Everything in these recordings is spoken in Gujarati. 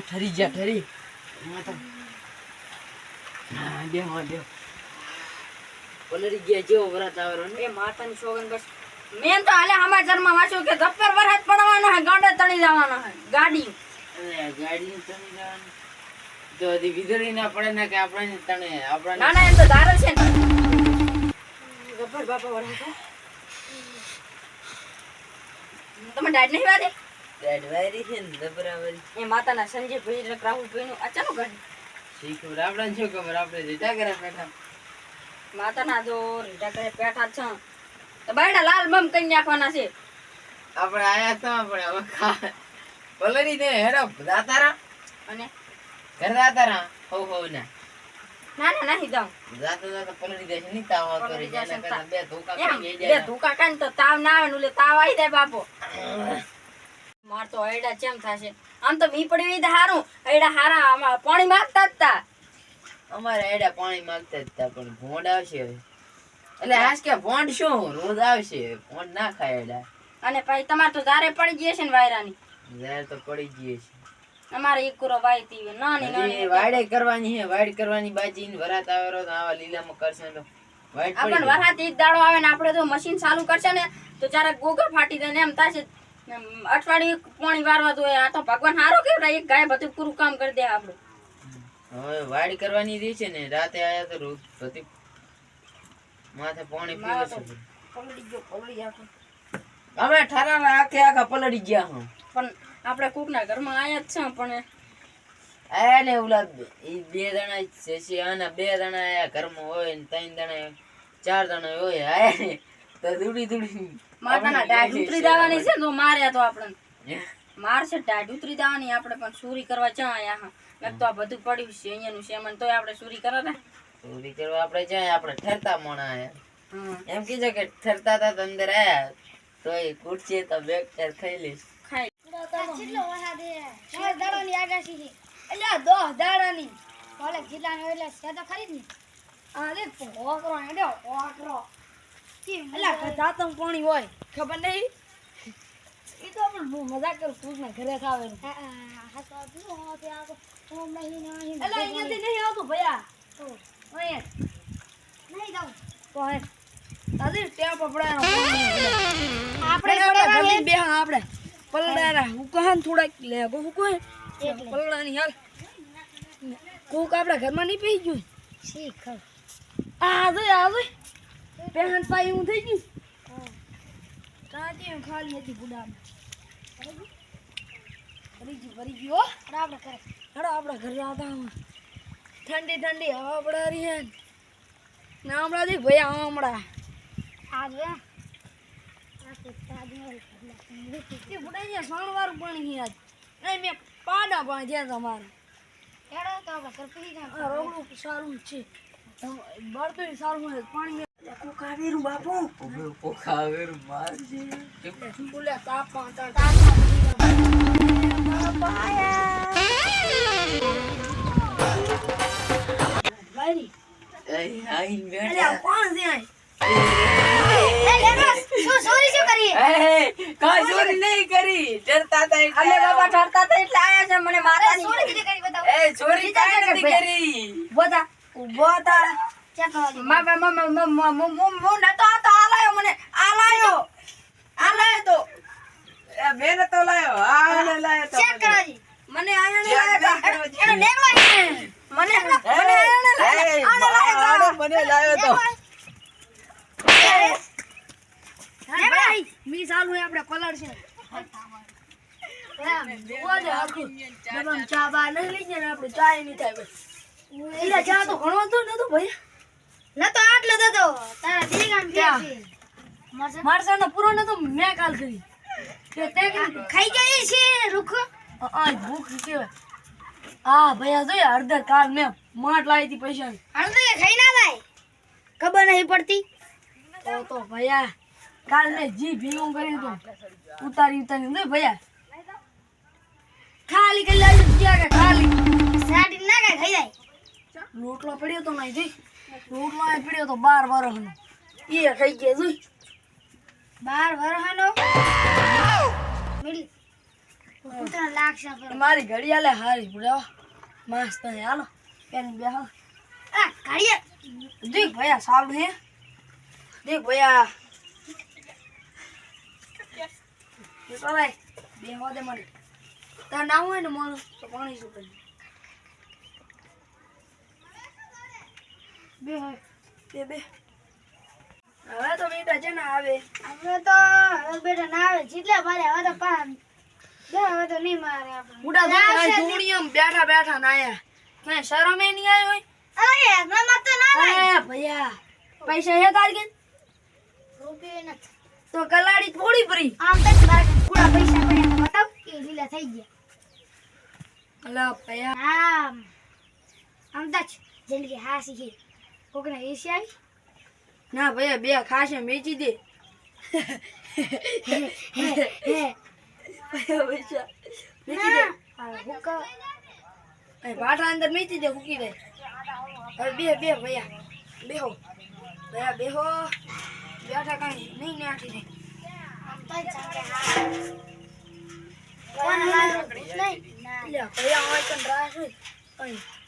ઠરી ગયા જેવો વરાત માતાની સોગન બસ મેન તો હાલે સમાચારમાં વાંચ્યું કે જપ્પર વરસાદ પડવાનો હે ગાંડે તણી જવાનો ગાડી. તો હજી વીજળી ના પડે ને કે આપણે તણે આપણે ના ના એમ તો ધારે છે. ને બાપા તમે દાડ નહીં વાદે ડેડવારી છે ને દબરાવારી એ માતાના સંજય ભાઈ ને રાહુલ ભાઈ નું અચાનક ગાડી શીખવું આપણે શું ખબર આપણે રીટા કરે બેઠા. માતાના જો રીટા કરે પેઠા છે. તો બાયડા લાલ બમ કરી નાખવાના છે. આપણે આયા તો આપણે હવે ભલે પલળી દે હેડો દાતારા અને ઘર દાતારા હો હો ના. ના ના નહીં જાઉં જાતો જાતો પલડી દેશે નહીં તાવ આવતો રહે કરતા બે ધોકા ખાઈ જાય બે ધોકા કાઢ તો તાવ ના આવે ને તાવ આવી જાય બાપો. માર તો હૈડા ચેમ થાશે. આમ તો મી પડી તો હારું. હૈડા હારા આમાં પાણી માંગતા જ તા. અમારે હૈડા પાણી માંગતા જ હતા પણ ભોંડ આવશે હવે. એટલે હાસ કે ભોંડ શું રોજ આવશે ભોંડ ના ખાય એડા અને પછી તમારે તો ધારે પડી ગયે છે ને વાયરાની. ઝેર તો પડી ગયે છે અમારે કુરો વાયતી હોય નાની નાની વાડે કરવાની હે વાડ કરવાની બાજી ને વરાત આવેલો તો આવા લીલામાં કરશે તો આપણ વરાત એક દાડો આવે ને આપણે તો મશીન ચાલુ કરશે ને તો જ્યારે ગોગર ફાટી જાય ને એમ થશે અઠવાડિયું પાણી વારવા દો આ તો ભગવાન હારો કેવડા એક ગાય બધું પૂરું કામ કરી દે આપણું. હવે વાડ કરવાની રહી છે ને રાતે આયા તો રોજ બધી માથે પાણી પીવે છે. પલડી ગયો પલડી ગયા અમે ઠરારા આખે આખા પલળી ગયા હું. પણ આપણે કોકના ઘરમાં આયા જ છે પણ આયા ને ઓલા એ બે જણા જ છે છે આના બે જણા આયા ઘરમાં હોય ને ત્રણ જણા ચાર જણા હોય આયા તો દુડી દુડી માતાના ડાઢ ઉતરી દેવાની છે તો માર્યા તો આપણને. મારશે દાઢ ઉતરી દેવાની આપણે પણ ચોરી કરવા ચા આયા હા? તો આ બધું પડ્યું છે અહીંયાનું સેમન તોય આપણે ચોરી કરો ને ચોરી કરવા આપણે જાય આપણે ઠરતા મોણા આયા. એમ કીધું કે ઠરતા હતા અંદર આયા તો એ કુર્સી તો બેગ ખાઈ લઈશ. કેટલો વરસાદ છે? દસ દાડાની આગાશી છે. એટલે દસ દાડાની. જિલ્લાનો એટલે છે તો ખરી ને. હેડો ઓકરો એટલે ગધા તો પાણી હોય ખબર નહીં? એ તો પણ બહુ મજાક કરું તું ને ઘરે ખાવે એટલે અહીંયાથી નહીં આવતું ભૈયા? નહીં જાઉં. તો હે દાદી ટેપ પપડાનો આપણે આપણે આપણે. પલડારા. હું કહન થોડાક લે ગો હું કહે પલડાની હાલ. કોક આપણા ઘરમાં નહીં પી ગયું? શીખ આ જો આ જો પહેન પાઈ હું થઈ ગયું? હું. ખાલી હતી ગુડામ. ભરી ગયું? ભરી ગયું આપણે ઘરે. હેડો આપણા ઘરે આવતા ઠંડી ઠંડી હવા પડારી હે ને. હમણાં દી ભાઈ હમણાં. આ એ બુડાઈ પાણી ગયા એ મેં પાડા પાણી ગયા તમારું એડા તો આપણે રોગડું સારું છે. બળતું સારું પાણી કોકાવેરું બાપુ. ઓબે આઈ મેળા કોણ આઈ? તું ચોરી શું કરી? કઈ ચોરી નહીં કરી. ડરતા હતા એટલે અમે બાબા ડરતા હતા એટલે આયા છે મને માતા ચોરી કરી બતાવ. એ ચોરી કાઈ નથી કરી. બોતા ઊભો હતા મા મા મા મા મો નતો આતો આલાયો મને આલાયો આલાયો તો. મેં નતો લાયો આ લાયો તો ચેક કરાજી મને આને લાયો એનો નેગવા મને મને આને લાયો મને લાયો તો. મી ચાલુ હે આપણે કલર છે. ચા બા નહીં લઈ જાય આપણે ચા નહીં થાય એટલે ચા તો ઘણો હતો ને તો ભાઈ? ન આટલો જ તારા દીગામ છે મારસાનો પૂરો નતો મેં કાલ કરી કે તે ખાઈ જાય છે રૂખ. આ ભૂખ કેવાય. હા ભૈયા જોઈ અડધર કાલ મેં માટ લાવી હતી પૈસા અડધર ખાઈ ના લાય. ખબર નહીં પડતી. તો તો ભૈયા કાલ મેં જી ભીવું કર્યું હતું. ઉતારી ઉતારી. દે ભૈયા. ખાલી કરી લાવી ક્યાં કે ખાલી. સાડી ના રોટલો પડ્યો તો નહીં જોઈ. રોટલો અહીં પડ્યો તો બાર વર્ષનો એ ખાઈ ગયા જોઈ. બાર આપણે. મારી ઘડિયાળે હારી પડ્યો મસ્ત હે હાલો. પેન બેહો. આ ઘડી દેખ ભૈયા સારું હે. દેખ ભૈયા એ તો ભાઈ બે વાદે મને તાર ના હોય ને મને તો પાણી શું કરી બે બે બે. હવે તો બેટા છે ને આવે. આપણે તો હવે બેટા ના આવે. જેટલા મારે હવે તો પા બે હવે તો નહીં મારે આપણે. બુડા જોડીયમ બેઠા બેઠા ના આયા. કઈ શરમે નહીં આવ્યો હોય? અરે એમાં તો ના આવે અરે ભૈયા પૈસા હે તાર કે રૂપિયો નથી. તો કલાડી થોડી ભરી. આમ તો ના, ભૈયા, બે ખાશે મેચી દે. ભાઠા અંદર મેચી દે મૂકી દે હવે બે બે ભૈયા બેહો ભૈયા બેહો બેઠા કઈ નહીં હારું નહીં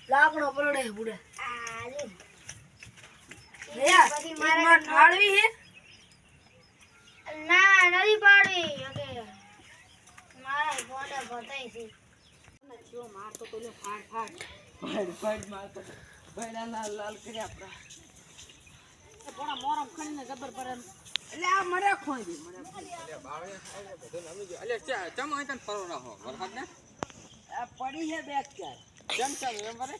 લાકડો પલડે બુડે મારે મારે ઠાળવી હે ના નથી પાડવી ઓકે મારા ફોને બતાય છે ફાડ ફાડ. મારતો લાલ લાલ કર્યા આપણા. મોરમ ખણીને ગબર પર એટલે આ મરે ખોઈ દે મરે ચમ અહીં તને રાખો વરસાદ ને પડી છે બે ચાર કેમ ચાલુ એમ વરે?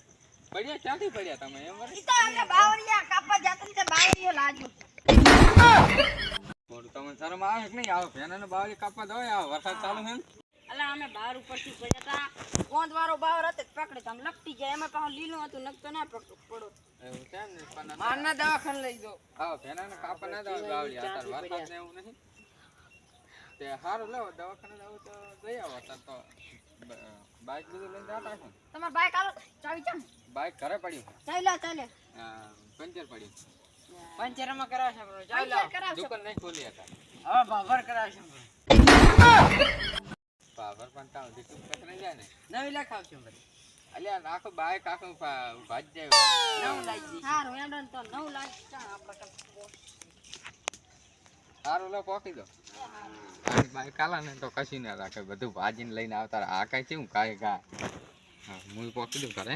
પડ્યા ક્યાંથી પડ્યા તમે એમ વરે? તો અમે બાવળિયા કાપવા જતા તે તમને શરમ આવે કે નહીં? આવે ફેનાને બાવળી કાપવા દો આ વરસાદ ચાલુ છે ને? અલા અમે બહાર ઉપરથી પડ્યા હતા કોંદ વાળો બાવર હતો પકડે તો આમ લપટી ગયા એમાં પાછું લીલું હતું નકતો ના પકડો પડો. એવું છે ને મારના દવાખાને લઈ દો હા ફેનાને કાપા ના દવા ગાવડી આ તાર વાત ને એવું નહીં. તે સારું લાવો દવાખાને લાવો તો જઈ આવો અત્યારે તો બાઇક બીજું લઈને જતા હશો તમાર બાઈક આલો ચાવી ચાલ. બાઇક ઘરે પડ્યું? ચાલ્યા ચાલ્યો ચાલ્યો પંચર પડ્યું. પંચરમાં કરાવશે બરો. ચાલ પંચર કરાવશો. દુકાન નહીં ખોલી હતા હવે ભાભર કરાવશે બરો. પાવર પણ તાવ દીકરું પકડી જાય ને. નવી લખાવશે બરો અલ્યા આખું બાઇક આખું ભાજ જાય નવ લાવી દઈશ હારું એડન તો નવ લાખ ચા આપણે કાંઈ. લો પોકી દો. બાઈક કાલા ને તો કશી ના રાખે. બધું ભાજીને લઈને આવતા. આ કાંઈ છે કાંઈ કા હા હું પોકી દઉં ઘરે.